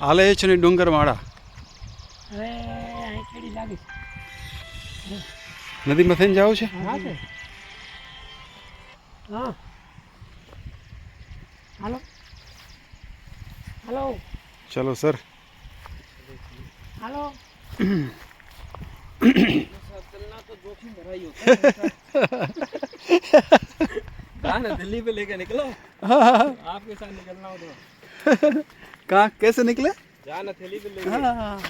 હાલે છે ને ડુંગર ડુંગરમાળા નદીમાં થઈને જાવ છે હાલો હાલો ચલો સર હાલો दिल्ली पे लेके निकलो के निकलना हो कहाँ कैसे निकले जान हथेली पे हाँ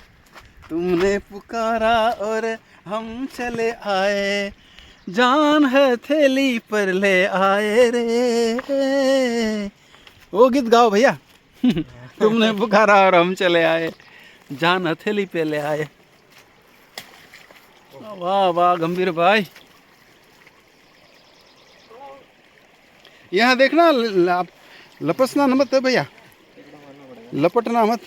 तुमने पुकारा और हम चले आए जान है थैली पर ले आए रे वो गीत गाओ भैया तुमने पुकारा और हम चले आए जान हथेली पे ले आए वाह वाह गंभीर भाई यहाँ देखना आप लपसना न है भैया लपटना मत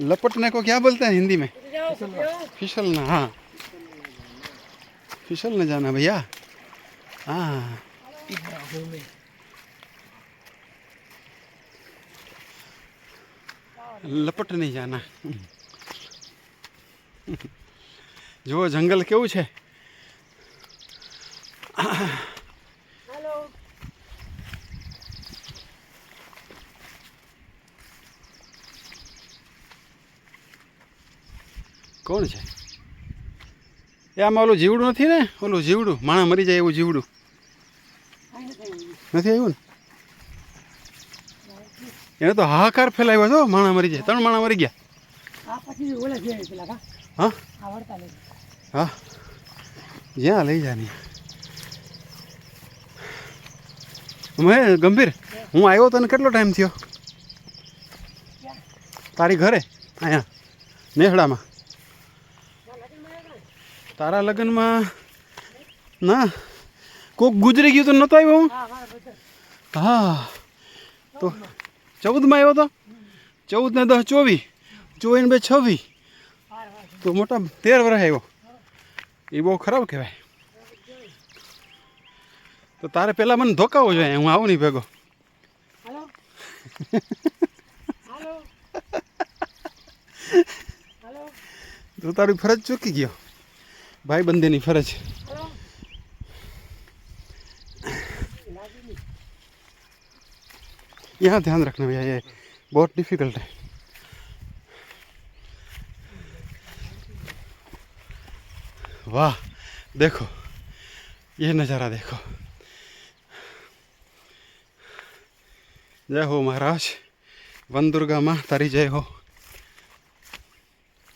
लपटने को क्या बोलते हैं हिंदी में फिसलना हाँ फिसल न जाना भैया हाँ नहीं जाना जो जंगल केव है છે કોણ છે એ આમાં ઓલું જીવડું નથી ને ઓલું જીવડું માણા મરી જાય એવું જીવડું નથી આવ્યું ને એને તો હાહાકાર ફેલાવ્યો હતો માણા મરી જાય ત્રણ માણા મરી ગયા હા હા જ્યાં લઈ જાની મેં ગંભીર હું આવ્યો તને કેટલો ટાઈમ થયો તારી ઘરે અહીંયા નેહડામાં તારા લગન માં ના કોક गुजરી ગયો તો નતો આવ્યો હું હા હા બદર હા તો જોબદ માં આવ્યો તો 14 ને 10 24 21 ને 26 તો મોટા 13 વરસ આવ્યો ઈ બહુ ખરાબ કે ભાઈ તો તારે પહેલા મને धोकाવો જો હું આવું ની ભેગો હાલો હાલો હાલો તો તારી ફરજ ચૂકી ગયો भाई बंदे नहीं फरज यहाँ ध्यान रखना भैया ये बहुत डिफिकल्ट है वाह देखो ये नज़ारा देखो जय हो महाराज वन दुर्गा माँ तारी जय हो